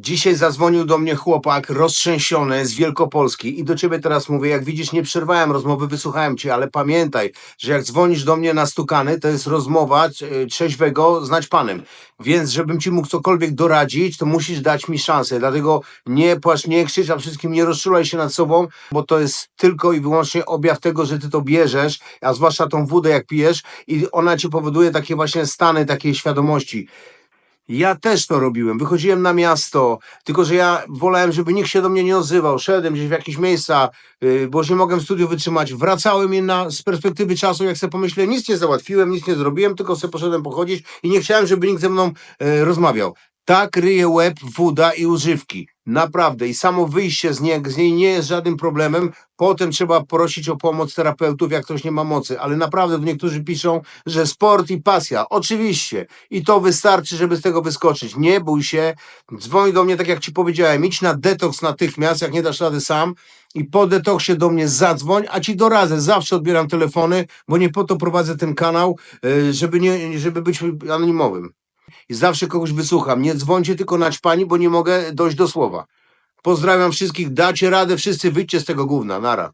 Dzisiaj zadzwonił do mnie chłopak roztrzęsiony z Wielkopolski i do ciebie teraz mówię, jak widzisz, nie przerwałem rozmowy, wysłuchałem cię, ale pamiętaj, że jak dzwonisz do mnie na stukany, to jest rozmowa e, trzeźwego znać panem. Więc żebym ci mógł cokolwiek doradzić, to musisz dać mi szansę. Dlatego nie płacz, nie krzycz, a wszystkim nie rozczulaj się nad sobą, bo to jest tylko i wyłącznie objaw tego, że ty to bierzesz, a zwłaszcza tą wódę jak pijesz i ona ci powoduje takie właśnie stany takiej świadomości. Ja też to robiłem. Wychodziłem na miasto, tylko że ja wolałem, żeby nikt się do mnie nie odzywał. Szedłem gdzieś w jakieś miejsca, yy, bo nie mogłem w studiu wytrzymać. Wracałem i na, z perspektywy czasu, jak sobie pomyślałem, nic nie załatwiłem, nic nie zrobiłem, tylko sobie poszedłem pochodzić i nie chciałem, żeby nikt ze mną yy, rozmawiał. Tak ryje łeb, woda i używki. Naprawdę. I samo wyjście z niej, z niej nie jest żadnym problemem. Potem trzeba prosić o pomoc terapeutów, jak ktoś nie ma mocy. Ale naprawdę niektórzy piszą, że sport i pasja. Oczywiście. I to wystarczy, żeby z tego wyskoczyć. Nie bój się. Dzwoń do mnie, tak jak ci powiedziałem. Idź na detoks natychmiast, jak nie dasz rady sam. I po detoksie do mnie zadzwoń, a ci doradzę. Zawsze odbieram telefony, bo nie po to prowadzę ten kanał, yy, żeby, nie, żeby być anonimowym i zawsze kogoś wysłucham. Nie dzwońcie tylko na pani, bo nie mogę dojść do słowa. Pozdrawiam wszystkich, dacie radę, wszyscy wyjdźcie z tego gówna. Nara.